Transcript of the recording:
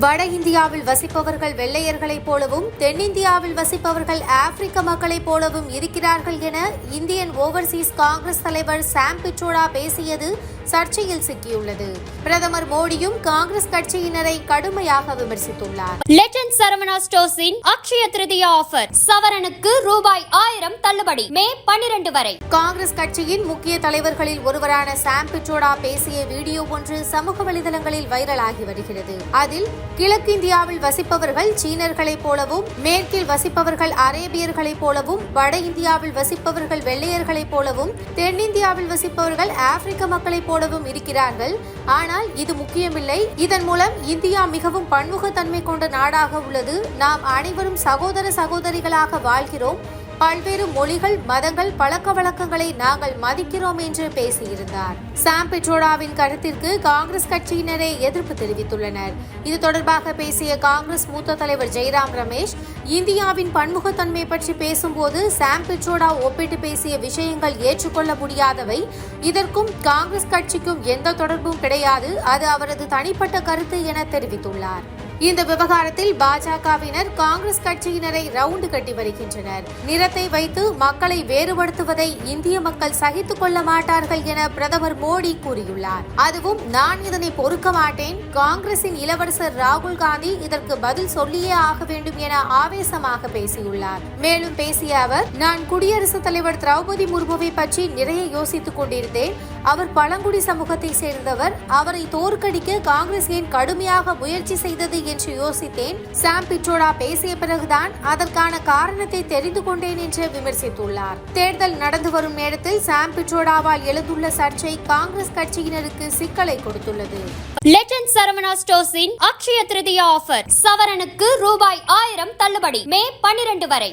வட இந்தியாவில் வசிப்பவர்கள் வெள்ளையர்களைப் போலவும் தென்னிந்தியாவில் வசிப்பவர்கள் ஆப்பிரிக்க மக்களைப் போலவும் இருக்கிறார்கள் என இந்தியன் ஓவர்சீஸ் காங்கிரஸ் தலைவர் சாம் பிட்ரோடா பேசியது சர்ச்சையில் சிக்கியுள்ளது. பிரதமர் மோடியும் காங்கிரஸ் கட்சியினரை கடுமையாக விமர்சித்துள்ளார். லெஜண்ட் சரவணா ஸ்டோர்ஸின் அக்ஷய திருதியா ஆஃபர் சவரனுக்கு ரூபாய் ஆயிரம் தள்ளுபடி மே பன்னிரண்டு வரை. காங்கிரஸ் கட்சியின் முக்கிய தலைவர்களில் ஒருவரான சாம் பிட்ரோடா பேசிய வீடியோ ஒன்று சமூக வலைதளங்களில் வைரலாகி வருகிறது. அதில் கிழக்கிந்தியாவில் வசிப்பவர்கள் சீனர்களைப் போலவும் மேற்கில் வசிப்பவர்கள் அரேபியர்களைப் போலவும் வட இந்தியாவில் வசிப்பவர்கள் வெள்ளையர்களைப் போலவும் தென்னிந்தியாவில் வசிப்பவர்கள் ஆப்பிரிக்க மக்களைப் போலவும் இருக்கிறார்கள். ஆனால் இது முக்கியமில்லை. இதன் மூலம் இந்தியா மிகவும் பன்முகத்தன்மை கொண்ட நாடாக உள்ளது. நாம் அனைவரும் சகோதர சகோதரிகளாக வாழ்கிறோம். பல்வேறு மொழிகள் மதங்கள் பழக்க வழக்கங்களை நாங்கள் மதிக்கிறோம் என்று பேசியிருந்தார். சாம் பெட்ரோடாவின் கருத்திற்கு காங்கிரஸ் கட்சியினரே எதிர்ப்பு தெரிவித்துள்ளனர். இது தொடர்பாக பேசிய காங்கிரஸ் மூத்த தலைவர் ஜெய்ராம் ரமேஷ் இந்தியாவின் பன்முகத்தன்மை பற்றி பேசும்போது சாம் பெட்ரோடா ஒப்பிட்டு பேசிய விஷயங்கள் ஏற்றுக்கொள்ள முடியாதவை. இதற்கும் காங்கிரஸ் கட்சிக்கும் எந்த தொடர்பும் கிடையாது. அது அவரது தனிப்பட்ட கருத்து என தெரிவித்துள்ளார். இந்த விவகாரத்தில் பாஜகவினர் காங்கிரஸ் கட்சியினரை ரவுண்டு கட்டி வருகின்றனர். நிறத்தை வைத்து மக்களை வேறுபடுத்துவதை இந்திய மக்கள் சகித்துக் கொள்ள மாட்டார்கள் என பிரதமர் மோடி கூறியுள்ளார். அதுவும் நான் இதனை பொறுக்க மாட்டேன். காங்கிரசின் இளவரசர் ராகுல் காந்தி இதற்கு பதில் சொல்லியே ஆக வேண்டும் என ஆவேசமாக பேசியுள்ளார். மேலும் பேசிய அவர் நான் குடியரசுத் தலைவர் திரௌபதி முர்முவை பற்றி நிறைய யோசித்துக் கொண்டிருந்தேன். அவர் பழங்குடி சமூகத்தை சேர்ந்தவர். அவரை தோற்கடிக்க காங்கிரஸ் ஏன் கடுமையாக முயற்சி செய்தது என்று யோசித்தேன். சாம் பிட்ரோடா பேசிய பிறகுதான் அதற்கான காரணத்தை தெரிந்து கொண்டேன் என்று விமர்சித்துள்ளார். தேர்தல் நடந்து வரும் நேரத்தில் சாம் பிட்ரோடாவால் எழுந்துள்ள சர்ச்சை காங்கிரஸ் கட்சியினருக்கு சிக்கலை கொடுத்துள்ளது. லெஜண்ட் சரவணா ஸ்டோர்ஸின் அக்ஷய திருதியா ஆஃபர் சவரனுக்கு ரூபாய் ஆயிரம் தள்ளுபடி. மே பன்னிரண்டு வரை.